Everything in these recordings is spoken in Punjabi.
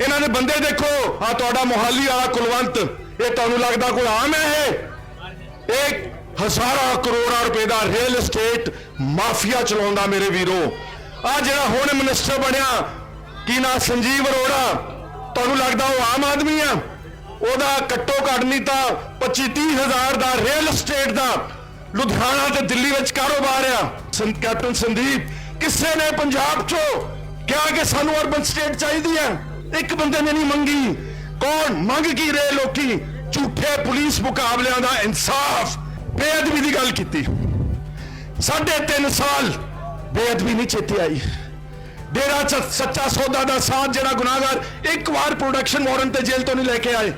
ਇਹਨਾਂ ਦੇ ਬੰਦੇ ਦੇਖੋ, ਆ ਤੁਹਾਡਾ ਮੋਹਾਲੀ ਵਾਲਾ ਕੁਲਵੰਤ, ਇਹ ਤੁਹਾਨੂੰ ਲੱਗਦਾ ਕੋਈ ਆਮ ਹੈ ਇਹ? ਇੱਕ ਹਜ਼ਾਰਾਂ ਕਰੋੜਾਂ ਰੁਪਏ ਦਾ ਰੀਅਲ ਏਸਟੇਟ ਮਾਫੀਆ ਚਲਾਉਂਦਾ ਮੇਰੇ ਵੀਰੋ। ਆ ਜਿਹੜਾ ਹੁਣ ਮਿਨਿਸਟਰ ਬਣਿਆ, ਕੀ ਨਾ? ਸੰਜੀਵ ਅਰੋੜਾ। ਤੁਹਾਨੂੰ ਲੱਗਦਾ ਉਹ ਆਮ ਆਦਮੀ ਆ? ਉਹਦਾ ਘੱਟੋ ਘੱਟ ਨਹੀਂ ਤਾਂ 25 30 ਹਜ਼ਾਰ ਦਾ ਰੀਅਲ ਏਸਟੇਟ ਦਾ ਲੁਧਿਆਣਾ ਤੇ ਦਿੱਲੀ ਵਿੱਚ ਕਾਰੋਬਾਰ ਆ। ਸੰਤ ਕੈਪਟਨ ਸੰਦੀਪ, ਕਿਸੇ ਨੇ ਪੰਜਾਬ ਚੋਂ ਕਿਹਾ ਕਿ ਸਾਨੂੰ ਅਰਬਨ ਸਟੇਟ ਚਾਹੀਦੀ ਹੈ? ਇੱਕ ਬੰਦੇ ਨੇ ਨਹੀਂ ਮੰਗੀ। ਕੌਣ? ਮੰਗ ਕੀ ਰਹੇ ਲੋਕੀ? ਝੂਠੇ ਪੁਲਿਸ ਮੁਕਾਬਲਿਆਂ ਦਾ ਇਨਸਾਫ। ਬੇਅਦਬੀ ਦੀ ਗੱਲ ਕੀਤੀ। ਸਾਢੇ ਤਿੰਨ ਸਾਲ ਬੇਅਦਬੀ ਨਹੀਂ ਚੇਤੇ ਆਈ। ਡੇਰਾ ਸੱਚਾ ਸੌਦਾ ਦਾ ਸਾਥ ਜਿਹੜਾ ਗੁਨਾਹਗਰ ਇੱਕ ਵਾਰ ਪ੍ਰੋਡਕਸ਼ਨ ਵਾਰੰਟ ਤੇ ਜੇਲ੍ਹ ਤੋਂ ਨਹੀਂ ਲੈ ਕੇ ਆਏ।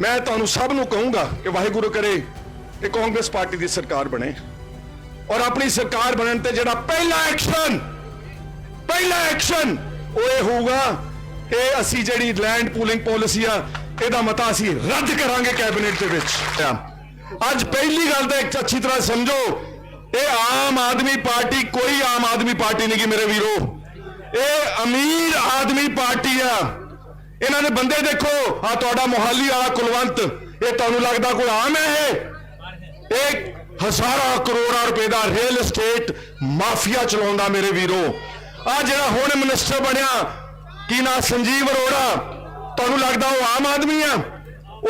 ਮੈਂ ਤੁਹਾਨੂੰ ਸਭ ਨੂੰ ਕਹੂੰਗਾ ਕਿ ਵਾਹਿਗੁਰੂ ਕਰੇ ਕਿ ਕਾਂਗਰਸ ਪਾਰਟੀ ਦੀ ਸਰਕਾਰ ਬਣੇ। ਔਰ ਆਪਣੀ ਸਰਕਾਰ ਬਣਨ ਤੇ ਜਿਹੜਾ ਪਹਿਲਾ ਐਕਸ਼ਨ ਪਹਿਲਾ ਐਕਸ਼ਨ ਉਹ ਇਹ ਹੋਊਗਾ ਕਿ ਅਸੀਂ ਜਿਹੜੀ ਲੈਂਡ ਪੂਲਿੰਗ ਪਾਲਿਸੀ ਆ ਇਹਦਾ ਮਤਾ ਅਸੀਂ ਰੱਦ ਕਰਾਂਗੇ ਕੈਬਨਿਟ ਦੇ ਵਿੱਚ। ਅੱਜ ਪਹਿਲੀ ਗੱਲ ਤਾਂ ਇੱਕ ਅੱਛੀ ਤਰ੍ਹਾਂ ਸਮਝੋ ਇਹ ਆਮ ਆਦਮੀ ਪਾਰਟੀ ਕੋਈ ਆਮ ਆਦਮੀ ਪਾਰਟੀ ਨਹੀਂ ਗੀ ਮੇਰੇ ਵੀਰੋ। ਇਹ ਅਮੀਰ ਆਦਮੀ ਪਾਰਟੀ ਆ। ਇਹਨਾਂ ਦੇ ਬੰਦੇ ਦੇਖੋ ਆ ਤੁਹਾਡਾ ਮੋਹਾਲੀ ਵਾਲਾ ਕੁਲਵੰਤ ਇਹ ਤੁਹਾਨੂੰ ਲੱਗਦਾ ਕੋਈ ਆਮ ਹੈ ਇਹ? ਇੱਕ ਹਜ਼ਾਰਾਂ ਕਰੋੜਾਂ ਰੁਪਏ ਦਾ ਰੀਅਲ ਏਸਟੇਟ ਮਾਫੀਆ ਚਲਾਉਂਦਾ ਮੇਰੇ ਵੀਰੋ। ਆ ਜਿਹੜਾ ਹੁਣ ਮਿਨਿਸਟਰ ਬਣਿਆ ਕੀ ਨਾ ਸੰਜੀਵ ਅਰੋੜਾ। ਤੁਹਾਨੂੰ ਲੱਗਦਾ ਉਹ ਆਮ ਆਦਮੀ ਆ?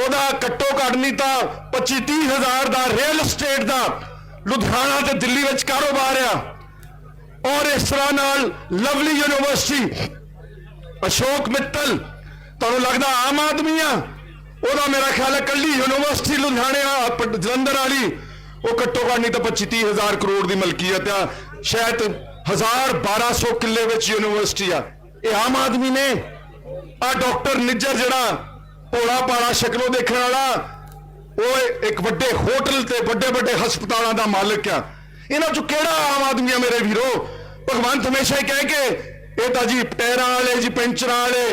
ਉਹਦਾ ਘੱਟੋ ਘੱਟ ਨਹੀਂ ਤਾਂ 25 30 ਹਜ਼ਾਰ ਦਾ ਰੀਅਲ ਏਸਟੇਟ ਦਾ ਲੁਧਿਆਣਾ ਤੇ ਦਿੱਲੀ ਵਿੱਚ ਕਾਰੋਬਾਰ ਆ। ਔਰ ਇਸ ਤਰ੍ਹਾਂ ਨਾਲ ਲਵਲੀ ਯੂਨੀਵਰਸਿਟੀ, ਅਸ਼ੋਕ ਮਿੱਤਲ, ਤੁਹਾਨੂੰ ਲੱਗਦਾ ਆਮ ਆਦਮੀ ਆ? ਉਹਦਾ ਮੇਰਾ ਖਿਆਲ ਹੈ ਕੱਲੀ ਯੂਨੀਵਰਸਿਟੀ ਲੁਧਿਆਣੇ ਆ ਜਲੰਧਰ ਵਾਲੀ। ਉਹ ਘੱਟੋ ਘੱਟ ਨਹੀਂ ਤਾਂ 25 30 ਹਜ਼ਾਰ ਕਰੋੜ ਦੀ ਮਲਕੀਅਤ ਆ। ਸ਼ਾਇਦ 1000 1200 ਕਿੱਲੇ ਵਿੱਚ ਯੂਨੀਵਰਸਿਟੀ ਆ। ਇਹ ਆਮ ਆਦਮੀ ਨੇ। ਆ ਡਾਕਟਰ ਨਿੱਜਰ ਜਿਹੜਾ ਭੋਲਾ ਭਾਲਾ ਸ਼ਕਲੋਂ ਦੇਖਣ ਵਾਲਾ, ਉਹ ਇੱਕ ਵੱਡੇ ਹੋਟਲ ਤੇ ਵੱਡੇ ਵੱਡੇ ਹਸਪਤਾਲਾਂ ਦਾ ਮਾਲਕ ਆ। ਇਹਨਾਂ ਚੋਂ ਕਿਹੜਾ ਆਮ ਆਦਮੀ ਆ ਮੇਰੇ ਵੀਰੋ? ਭਗਵੰਤ ਹਮੇਸ਼ਾ ਹੀ ਕਹਿ ਕੇ, ਇਹ ਤਾਂ ਜੀ ਪੈਰਾਂ ਵਾਲੇ, ਜੀ ਪੈਂਚਰਾਂ ਵਾਲੇ,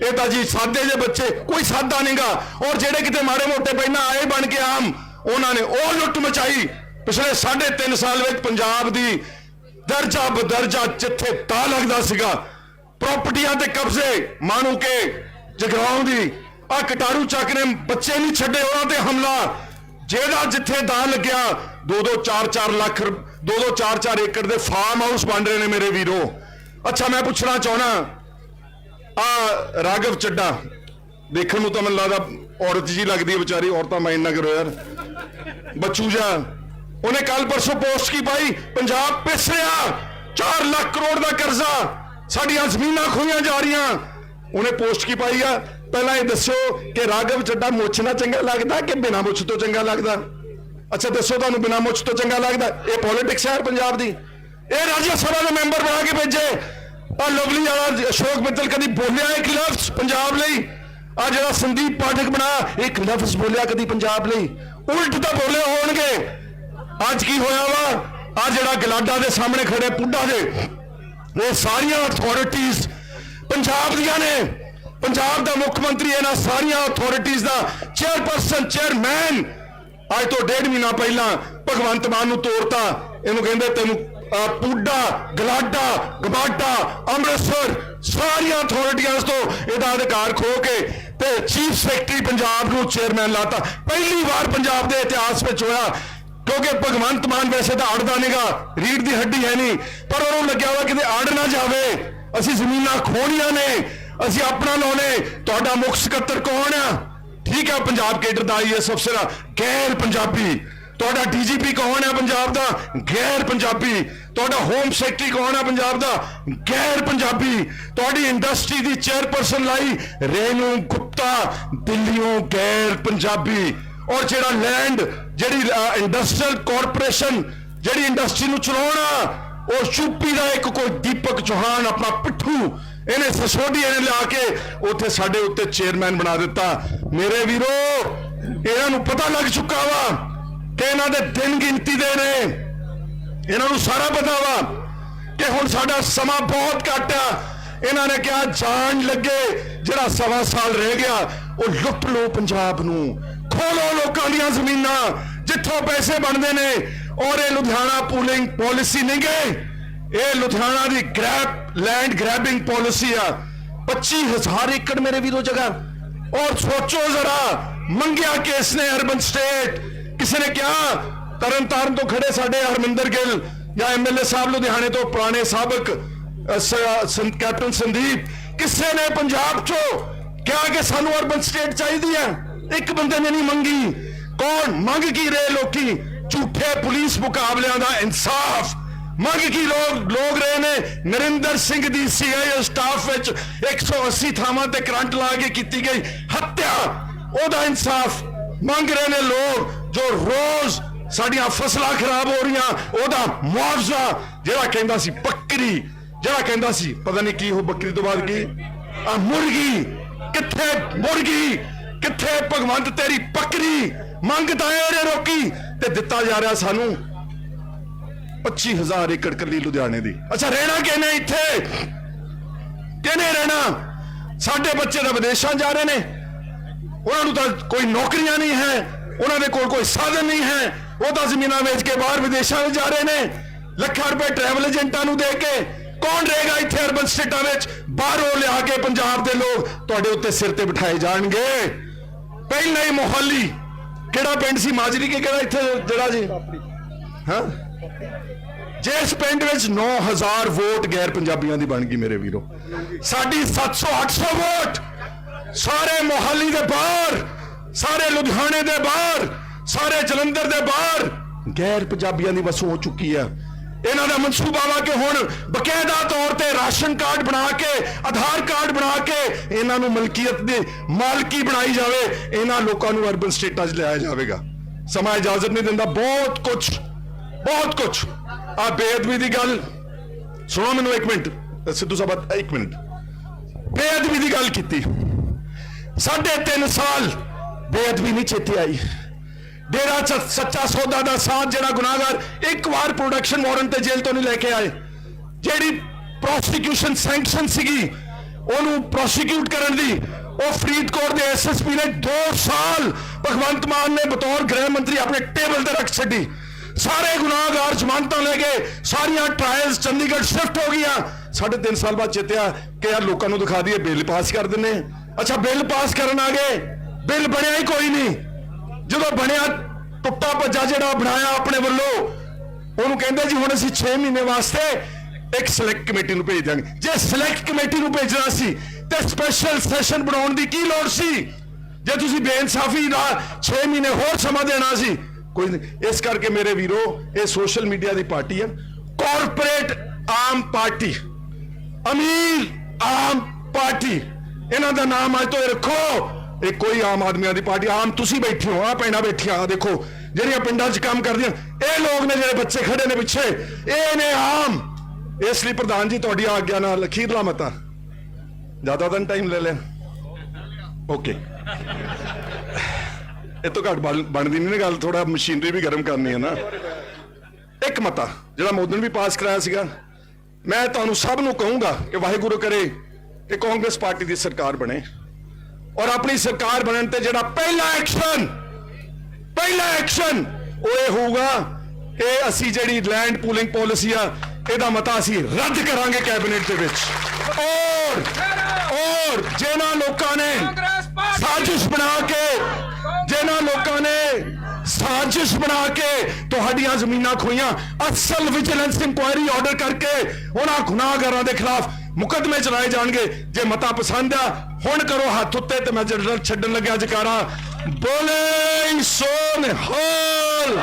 ਇਹ ਤਾਂ ਜੀ ਸਾਦੇ ਜੇ ਬੱਚੇ, ਕੋਈ ਸਾਦਾ ਨਹੀਂਗਾ। ਔਰ ਜਿਹੜੇ ਕਿਤੇ ਮਾੜੇ ਮੋਟੇ ਪਹਿਲਾਂ ਆਏ ਬਣ ਕੇ ਆਮ, ਉਹਨਾਂ ਨੇ ਉਹ ਲੁੱਟ ਮਚਾਈ। ਪਿਛਲੇ 3.5 ਸਾਲ ਵਿੱਚ ਪੰਜਾਬ ਦੀ ਦਰਜਾ ਬਦਰਜਾ ਜਿੱਥੇ ਤਾਂ ਲੱਗਦਾ ਸੀਗਾ। ਪ੍ਰਾਪਰਟੀਆਂ ਤੇ ਕਬਜ਼ੇ ਮਾਣੂ ਕੇ ਜਗਰਾਉਂ ਦੀ ਆ ਕਟਾਰੂ ਚੱਕ ਨੇ ਬੱਚੇ ਨਹੀਂ ਛੱਡੇ ਉਹਨਾਂ ਤੇ ਹਮਲਾ। ਜਿਹੜਾ ਜਿੱਥੇ ਦਾ ਲੱਗਿਆ 2-2 4-4 ਲੱਖ 2-2 4-4 ਏਕੜ ਦੇ ਫਾਰਮ ਹਾਊਸ ਬਣ ਰਹੇ ਨੇ ਮੇਰੇ ਵੀਰੋ। ਅੱਛਾ, ਮੈਂ ਪੁੱਛਣਾ ਚਾਹਣਾ ਆ ਰਾਗਵ ਚੱਡਾ, ਦੇਖਣ ਨੂੰ ਤਾਂ ਮੈਨੂੰ ਲੱਗਦਾ ਔਰਤ ਜੀ ਲੱਗਦੀ ਹੈ ਵਿਚਾਰੀ, ਔਰਤਾਂ ਮਾਈਂਡ ਨਾ ਕਰੋ ਯਾਰ। ਬੱਚੂ ਜਾ ਉਹਨੇ ਕੱਲ ਪਰਸੋਂ ਪੋਸਟ ਕੀ ਪਾਈ? ਪੰਜਾਬ ਪਿਸ ਰਿਹਾ 4 ਲੱਖ ਕਰੋੜ ਦਾ ਕਰਜ਼ਾ। ਸਾਡੀਆਂ ਜ਼ਮੀਨਾਂ ਖੋਈਆਂ ਜਾ ਰਹੀਆਂ। ਉਹਨੇ ਪੋਸਟ ਕੀ ਪਾਈ ਆ? ਪਹਿਲਾਂ ਇਹ ਦੱਸੋ ਕਿ ਰਾਗਵ ਚੱਡਾ ਮੁੱਛ ਨਾਲ ਚੰਗਾ ਲੱਗਦਾ ਕਿ ਬਿਨਾਂ ਮੁੱਛ ਤੋਂ ਚੰਗਾ ਲੱਗਦਾ? ਅੱਛਾ, ਦੱਸੋ ਤੁਹਾਨੂੰ ਬਿਨਾਂ ਮੁੱਛ ਤੋਂ ਚੰਗਾ ਲੱਗਦਾ? ਇਹ ਪੋਲਿਟਿਕਸ ਹੈ ਪੰਜਾਬ ਦੀ। ਇਹ ਰਾਜ ਸਭਾ ਦੇ ਮੈਂਬਰ ਬਣਾ ਕੇ ਭੇਜੇ। ਆ ਲਵਲੀ ਵਾਲਾ ਅਸ਼ੋਕ ਮਿੱਤਲ ਕਦੀ ਬੋਲਿਆ ਇੱਕ ਲਫ਼ਜ਼ ਪੰਜਾਬ ਲਈ? ਆ ਜਿਹੜਾ ਸੰਦੀਪ ਪਾਠਕ ਬਣਾ, ਇੱਕ ਲਫ਼ਜ਼ ਬੋਲਿਆ ਕਦੀ ਪੰਜਾਬ ਲਈ? ਉਲਟ ਤਾਂ ਬੋਲੇ ਹੋਣਗੇ। ਅੱਜ ਕੀ ਹੋਇਆ ਵਾ? ਆ ਜਿਹੜਾ ਗਲਾਡਾ ਦੇ ਸਾਹਮਣੇ ਖੜੇ ਪੁੱਡਾ ਦੇ। ਇਹ ਸਾਰੀਆਂ ਅਥਾਰਟੀਆਂ ਪੰਜਾਬ ਦੀਆਂ ਨੇ। ਪੰਜਾਬ ਦਾ ਮੁੱਖ ਮੰਤਰੀ ਇਹਨਾਂ ਸਾਰੀਆਂ ਅਥਾਰਟੀਆਂ ਦਾ ਚੇਅਰਪਰਸਨ ਚੇਅਰਮੈਨ ਅੱਜ ਤੋਂ ਡੇਢ ਮਹੀਨਾ ਪਹਿਲਾਂ ਭਗਵੰਤ ਮਾਨ ਨੂੰ ਤੋੜਤਾ ਇਹਨੂੰ ਕਹਿੰਦੇ ਤੈਨੂੰ ਪੂਡਾ, ਗਲਾਡਾ ਗਬਾਡਾ ਅੰਮ੍ਰਿਤਸਰ, ਸਾਰੀਆਂ ਅਥਾਰਟੀਆਂ ਤੋਂ ਇਹਦਾ ਅਧਿਕਾਰ ਖੋ ਕੇ ਤੇ ਚੀਫ ਸੈਕਟਰੀ ਪੰਜਾਬ ਨੂੰ ਚੇਅਰਮੈਨ ਲਾਤਾ। ਪਹਿਲੀ ਵਾਰ ਪੰਜਾਬ ਦੇ ਇਤਿਹਾਸ ਵਿੱਚ ਹੋਇਆ। ਕਿਉਂਕਿ ਭਗਵੰਤ ਮਾਨ ਵੈਸੇ ਤਾਂ ਅੜਦਾ ਨਹੀਂਗਾ ਰੀੜ ਦੀ ਹੱਡੀ ਹੈ ਨਹੀਂ, ਪਰ ਉਹਨੂੰ ਲੱਗਿਆ ਵਾ ਕਿਤੇ ਅੜ ਨਾ ਜਾਵੇ। ਅਸੀਂ ਜ਼ਮੀਨਾਂ ਖੋਣੀਆਂ ਨੇ, ਅਸੀਂ ਆਪਣਾ ਲਾਉਣੇ, ਤੁਹਾਡਾ ਮੁੱਖ ਸਕੱਤਰ ਕੌਣ ਆ? ਠੀਕ ਹੈ ਪੰਜਾਬ ਕੇਡਰ ਦਾ ਆਈਐਸ ਅਫਸਰ ਆ, ਗੈਰ ਪੰਜਾਬੀ। ਤੁਹਾਡਾ ਡੀਜੀਪੀ ਕੌਣ ਹੈ ਪੰਜਾਬ ਦਾ? ਗੈਰ ਪੰਜਾਬੀ। ਤੁਹਾਡਾ ਹੋਮ ਸੈਕਟਰੀ ਕੌਣ ਹੈ ਪੰਜਾਬ ਦਾ? ਗੈਰ ਪੰਜਾਬੀ। ਤੁਹਾਡੀ ਇੰਡਸਟਰੀ ਦੀ ਚੇਅਰਪਰਸਨ ਲਾਈ ਰੇਨੂ ਗੁਪਤਾ, ਦਿੱਲੀੋਂ ਗੈਰ ਪੰਜਾਬੀ। ਔਰ ਜਿਹੜਾ ਲੈਂਡ ਜਿਹੜੀ ਇੰਡਸਟਰੀਅਲ ਕਾਰਪੋਰੇਸ਼ਨ ਜਿਹੜੀ ਇੰਡਸਟਰੀ ਨੂੰ ਚਲਾਉਣਾ ਉਹ ਯੂਪੀ ਦਾ ਇੱਕ ਕੋਈ ਦੀਪਕ ਚੌਹਾਨ, ਆਪਣਾ ਪਿੱਠੂ, ਇਹਨੇ ਸਸੋਡੀ ਇਹਨੇ ਲਿਆ ਕੇ ਉੱਥੇ ਸਾਡੇ ਉੱਤੇ ਚੇਅਰਮੈਨ ਬਣਾ ਦਿੱਤਾ। ਮੇਰੇ ਵੀਰੋ, ਇਹਨਾਂ ਨੂੰ ਪਤਾ ਲੱਗ ਚੁੱਕਾ ਵਾ ਕਿ ਇਹਨਾਂ ਦੇ ਦਿਨ ਗਿਣਤੀ ਦੇ ਨੇ। ਇਹਨਾਂ ਨੂੰ ਸਾਰਾ ਪਤਾ ਵਾ ਕਿ ਹੁਣ ਸਾਡਾ ਸਮਾਂ ਬਹੁਤ ਘੱਟ ਆ। ਇਹਨਾਂ ਨੇ ਕਿਹਾ, ਜਾਣ ਲੱਗੇ ਜਿਹੜਾ ਸਵਾ ਸਾਲ ਰਹਿ ਗਿਆ, ਉਹ ਲੁੱਟ ਲਓ ਪੰਜਾਬ ਨੂੰ। ਖੋਲੋ ਲੋਕਾਂ ਦੀਆਂ ਜ਼ਮੀਨਾਂ ਜਿੱਥੋਂ ਪੈਸੇ ਬਣਦੇ ਨੇ। ਔਰ ਇਹ ਲੁਧਿਆਣਾ ਪੂਲਿੰਗ ਪਾਲਿਸੀ ਨਹੀਂ ਗਏ। ਇਹ ਲੁਧਿਆਣਾ ਦੀ ਗ੍ਰੈਬ ਲੈਂਡ ਗ੍ਰੈਬਿੰਗ ਪਾਲਿਸੀ ਆ। 25000 ਏਕੜ ਮੇਰੇ ਵੀਰੋ ਜਗ੍ਹਾ। ਔਰ ਸੋਚੋ ਜ਼ਰਾ ਮੰਗਿਆ ਕਿਸ ਨੇ ਅਰਬਨ ਸਟੇਟ? ਕਿਸੇ ਨੇ ਕਿਹਾ ਤਰਨ ਤਾਰਨ ਤੋਂ ਖੜੇ ਸਾਡੇ ਹਰਮਿੰਦਰ ਗਿੱਲ ਜਾਂ ਐਮਐਲਏ ਸਾਹਿਬ ਲੁਧਿਆਣੇ ਤੋਂ ਪੁਰਾਣੇ ਸਾਬਕ ਅ, ਸ- ਸੰਤ ਕੈਪਟਨ ਸੰਦੀਪ ਕਿਸੇ ਨੇ ਪੰਜਾਬ ਚੋਂ ਕਿਹਾ ਕਿ ਸਾਨੂੰ ਅਰਬਨ ਸਟੇਟ ਚਾਹੀਦੀ ਹੈ? ਇੱਕ ਬੰਦੇ ਨੇ ਨਹੀਂ ਮੰਗੀ। ਕੌਣ? ਮੰਗ ਕੀ ਰਹੇ ਲੋਕੀ? ਝੂਠੇ ਪੁਲਿਸ ਮੁਕਾਬਲਿਆਂ ਦਾ ਇਨਸਾਫ। ਮੰਗ ਕੀ ਲੋਕ ਲੋਕ ਰਹੇ ਨੇ? ਨਰਿੰਦਰ ਸਿੰਘ ਦੀ ਸੀਆਈਏ ਸਟਾਫ ਵਿੱਚ 180 ਥਾਵਾਂ ਤੇ ਕਰੰਟ ਲਾ ਕੇ ਕੀਤੀ ਗਈ ਹੱਤਿਆ। ਉਹਦਾ ਇਨਸਾਫ। ਮੰਗ ਰਹੇ ਨੇ ਲੋਕ ਜੋ ਰੋਜ਼ ਸਾਡੀਆਂ ਫਸਲਾਂ ਖਰਾਬ ਹੋ ਰਹੀਆਂ, ਉਹਦਾ ਮੁਆਵਜ਼ਾ, ਜਿਹੜਾ ਕਹਿੰਦਾ ਸੀ ਬੱਕਰੀ, ਜਿਹੜਾ ਕਹਿੰਦਾ ਸੀ, ਪਤਾ ਨਹੀਂ ਕੀ ਉਹ ਬੱਕਰੀ ਤੋਂ ਬਾਅਦ ਕੀ? ਆ ਮੁਰਗੀ। ਕਿੱਥੇ ਮੁਰਗੀ? ਕਿੱਥੇ ਭਗਵੰਤ ਤੇਰੀ ਪੱਕਰੀ ਮੰਗਦਾ ਏ ਰੋਕੀ ਤੇ ਦਿੱਤਾ ਜਾ ਰਿਹਾ ਸਾਨੂੰ 25000 ਏਕੜ ਕੱਲੀ ਲੁਧਿਆਣੇ ਦੀ। ਅੱਛਾ, ਰਹਿਣਾ ਕਿਹਨੇ ਇੱਥੇ? ਕਿਹਨੇ ਰਹਿਣਾ? ਸਾਡੇ ਬੱਚੇ ਤਾਂ ਵਿਦੇਸ਼ਾਂ ਜਾ ਰਹੇ ਨੇ। ਉਹਨਾਂ ਨੂੰ ਤਾਂ ਕੋਈ ਨੌਕਰੀਆਂ ਨਹੀਂ ਹੈ, ਉਹਨਾਂ ਦੇ ਕੋਲ ਕੋਈ ਸਾਧਨ ਨਹੀਂ ਹੈ। ਉਹ ਤਾਂ ਜ਼ਮੀਨਾਂ ਵੇਚ ਕੇ ਬਾਹਰ ਵਿਦੇਸ਼ਾਂ ਵਿੱਚ ਜਾ ਰਹੇ ਨੇ। ਲੱਖਾਂ ਰੁਪਏ ਟਰੈਵਲ ਏਜੰਟਾਂ ਨੂੰ ਦੇ ਕੇ ਕੌਣ ਰਹੇਗਾ ਇੱਥੇ ਅਰਬਨ ਸਟੇਟਾਂ ਵਿੱਚ? ਬਾਹਰੋਂ ਲਿਆ ਕੇ ਪੰਜਾਬ ਦੇ ਲੋਕ ਤੁਹਾਡੇ ਉੱਤੇ ਸਿਰ ਤੇ ਬਿਠਾਏ ਜਾਣਗੇ। ਪਹਿਲਾਂ ਹੀ ਮੋਹਾਲੀ, ਕਿਹੜਾ ਪਿੰਡ ਸੀ? ਮਾਜਰੀ ਕੇ ਕਿਹੜਾ ਇੱਥੇ ਜਿਹੜਾ ਜੀ? ਹਾਂ? ਜਿਸ ਪਿੰਡ ਵਿੱਚ 9000 ਵੋਟ ਗੈਰ ਪੰਜਾਬੀਆਂ ਦੀ ਬਣ ਗਈ ਮੇਰੇ ਵੀਰੋ। ਸਾਡੀ 700 800 ਵੋਟ ਸਾਰੇ ਮੋਹਾਲੀ ਦੇ ਬਾਹਰ, ਸਾਰੇ ਲੁਧਿਆਣੇ ਦੇ ਬਾਹਰ, ਸਾਰੇ ਜਲੰਧਰ ਦੇ ਬਾਹਰ ਗੈਰ ਪੰਜਾਬੀਆਂ ਦੀ ਵਸੋਂ ਹੋ ਚੁੱਕੀ ਹੈ ਇਹਨਾਂ ਦਾ ਮਨਸੂਬਾ ਵਾ ਕਿ ਹੁਣ ਬਕਾਇਦਾ ਤੌਰ ਤੇ ਰਾਸ਼ਨ ਕਾਰਡ ਬਣਾ ਕੇ, ਆਧਾਰ ਕਾਰਡ ਬਣਾ ਕੇ ਇਹਨਾਂ ਨੂੰ ਮਲਕੀਅਤ ਦੀ ਮਾਲਕੀ ਬਣਾਈ ਜਾਵੇ, ਇਹਨਾਂ ਲੋਕਾਂ ਨੂੰ ਅਰਬਨ ਸਟੇਟਾਂ 'ਚ ਲਿਆਇਆ ਜਾਵੇਗਾ। ਸਮਾਂ ਇਜਾਜ਼ਤ ਨਹੀਂ ਦਿੰਦਾ, ਬਹੁਤ ਕੁਝ ਬਹੁਤ ਕੁਝ ਆ ਬੇਅਦਬੀ ਦੀ ਗੱਲ, ਸੁਣੋ ਮੈਨੂੰ ਇੱਕ ਮਿੰਟ ਸਿੱਧੂ ਸਾਹਿਬ ਇੱਕ ਮਿੰਟ। ਬੇਅਦਬੀ ਦੀ ਗੱਲ ਕੀਤੀ। ਸਾਢੇ ਤਿੰਨ ਸਾਲ ਬੇਅਦਬੀ ਨਹੀਂ ਚੇਤੇ ਆਈ। ਡੇਰਾ ਸੱਚਾ ਸੌਦਾ ਦਾ ਸਾਥ ਜਿਹੜਾ ਗੁਨਾਹਗਰ ਇੱਕ ਵਾਰ ਪ੍ਰੋਡਕਸ਼ਨ ਵਾਰੰਟ ਤੇ ਜੇਲ੍ਹ ਤੋਂ ਨਹੀਂ ਲੈ ਕੇ ਆਏ। ਜਿਹੜੀ ਪ੍ਰੋਸੀਕਿਊਸ਼ਨ ਸੈਂਕਸ਼ਨ ਸੀਗੀ, ਉਹਨੂੰ ਪ੍ਰੋਸੀਕਿਊਟ ਕਰਨ ਦੀ, ਉਹ ਫਰੀਦਕੋਟ ਦੇ ਐਸਐਸਪੀ ਨੇ 2 ਸਾਲ ਭਗਵੰਤ ਮਾਨ ਨੇ ਬਤੌਰ ਗ੍ਰਹਿ ਮੰਤਰੀ ਆਪਣੇ ਟੇਬਲ ਤੇ ਰੱਖ ਛੱਡੀ। ਸਾਰੇ ਗੁਨਾਹਗਾਰ ਜ਼ਮਾਨਤਾਂ ਲੈ ਗਏ ਸਾਰੀਆਂ ਟ੍ਰਾਇਲਸ ਚੰਡੀਗੜ੍ਹ ਸ਼ਿਫਟ ਹੋ ਗਈਆਂ। ਸਾਢੇ ਤਿੰਨ ਸਾਲ ਬਾਅਦ ਚੇਤਿਆ ਕਿ ਯਾਰ ਲੋਕਾਂ ਨੂੰ ਦਿਖਾ ਦਈਏ, ਬਿੱਲ ਪਾਸ ਕਰ ਦਿੰਨੇ ਅੱਛਾ, ਬਿੱਲ ਪਾਸ ਕਰਨ ਆ ਗਏ। ਬਿੱਲ ਬਣਿਆ ਹੀ ਕੋਈ ਨਹੀਂ। ਜਦੋਂ ਬਣਿਆ ਟੁੱਟਾ ਭੱਜਾ ਜਿਹੜਾ ਬਣਾਇਆ ਆਪਣੇ ਵੱਲੋਂ, ਉਹਨੂੰ ਕਹਿੰਦੇ ਜੀ ਹੁਣ ਅਸੀਂ 6 ਮਹੀਨੇ ਵਾਸਤੇ ਇੱਕ ਸਿਲੈਕਟ ਕਮੇਟੀ ਨੂੰ ਭੇਜ ਦਿਆਂਗੇ। ਜੇ ਸਿਲੈਕਟ ਕਮੇਟੀ ਨੂੰ ਭੇਜਣਾ ਸੀ, ਤੇ ਸਪੈਸ਼ਲ ਸੈਸ਼ਨ ਬਣਾਉਣ ਦੀ ਕੀ ਲੋੜ ਸੀ? ਜੇ ਤੁਸੀਂ ਬੇਇਨਸਾਫੀ ਨਾਲ 6 ਮਹੀਨੇ ਹੋਰ ਸਮਾਂ ਦੇਣਾ ਸੀ, ਕੋਈ ਨਹੀਂ। ਇਸ ਕਰਕੇ ਮੇਰੇ ਵੀਰੋ, ਇਹ ਸੋਸ਼ਲ ਮੀਡੀਆ ਦੀ ਪਾਰਟੀ ਹੈ। ਕਾਰਪੋਰੇਟ ਆਮ ਪਾਰਟੀ, ਅਮੀਰ ਆਮ ਪਾਰਟੀ। ਇਹਨਾਂ ਦਾ ਨਾਮ ਅੱਜ ਤੋਂ ਰੱਖੋ। ਇਹ ਕੋਈ ਆਮ ਆਦਮੀਆਂ ਦੀ ਪਾਰਟੀ, ਆਮ ਤੁਸੀਂ ਬੈਠੇ ਹੋ ਆ ਪੈਣਾ ਬੈਠੀਆਂ ਆ ਦੇਖੋ, ਜਿਹੜੀਆਂ ਪਿੰਡਾਂ 'ਚ ਕੰਮ ਕਰਦੀਆਂ, ਇਹ ਲੋਕ ਨੇ ਜਿਹੜੇ ਬੱਚੇ ਖੜੇ ਨੇ ਪਿੱਛੇ, ਇਹ ਨੇ ਆਮ। ਇਸ ਲਈ ਪ੍ਰਧਾਨ ਜੀ, ਤੁਹਾਡੀ ਆਗਿਆ ਨਾਲ ਅਖੀਰਲਾ ਮਤਾ ਜ਼ਿਆਦਾ ਤਾਂ ਟਾਈਮ ਲੈ ਲਿਆ। ਓਕੇ ਇਹ ਤੋਂ ਘੱਟ ਬਣ- ਬਣਦੀ ਨਹੀਂ ਨਾ ਗੱਲ ਥੋੜਾ ਮਸ਼ੀਨਰੀ ਵੀ ਗਰਮ ਕਰਨੀ ਹੈ ਨਾ। ਇੱਕ ਮਤਾ, ਜਿਹੜਾ ਮੋਦੀ ਨੇ ਵੀ ਪਾਸ ਕਰਾਇਆ ਸੀਗਾ, ਮੈਂ ਤੁਹਾਨੂੰ ਸਭ ਨੂੰ ਕਹੂੰਗਾ ਕਿ ਵਾਹਿਗੁਰੂ ਕਰੇ ਕਿ ਕਾਂਗਰਸ ਪਾਰਟੀ ਦੀ ਸਰਕਾਰ ਬਣੇ। ਔਰ ਆਪਣੀ ਸਰਕਾਰ ਬਣਨ ਤੇ ਜਿਹੜਾ ਪਹਿਲਾ ਐਕਸ਼ਨ ਪਹਿਲਾ ਐਕਸ਼ਨ ਉਹ ਇਹ ਹੋਊਗਾ ਕਿ ਅਸੀਂ ਜਿਹੜੀ ਲੈਂਡ ਪੂਲਿੰਗ ਪਾਲਿਸੀ ਆ ਇਹਦਾ ਮਤਾ ਅਸੀਂ ਰੱਦ ਕਰਾਂਗੇ ਕੈਬਨਿਟ ਦੇ ਵਿੱਚ। ਔਰ ਔਰ ਜਿਹਨਾਂ ਲੋਕਾਂ ਨੇ ਸਾਜ਼ਿਸ਼ ਬਣਾ ਕੇ ਜਿਹਨਾਂ ਲੋਕਾਂ ਨੇ ਸਾਜ਼ਿਸ਼ ਬਣਾ ਕੇ ਤੁਹਾਡੀਆਂ ਜ਼ਮੀਨਾਂ ਖੋਈਆਂ ਅਸਲ ਵਿਜੀਲੈਂਸ ਇਨਕੁਆਇਰੀ ਆਰਡਰ ਕਰਕੇ ਉਹਨਾਂ ਗੁਨਾਹਗਾਰਾਂ ਦੇ ਖਿਲਾਫ ਮੁਕੱਦਮੇ ਚਲਾਏ ਜਾਣਗੇ। ਜੇ ਮਤਾ ਪਸੰਦ ਆ, ਹੁਣ ਕਰੋ ਹੱਥ ਉੱਤੇ ਤੇ ਮੈਂ ਜਨਰਲ ਛੱਡਣ ਲੱਗਿਆ ਜਕਾਰਾ ਬੋਲੇ ਸੋਨ ਨਿਹਾਲ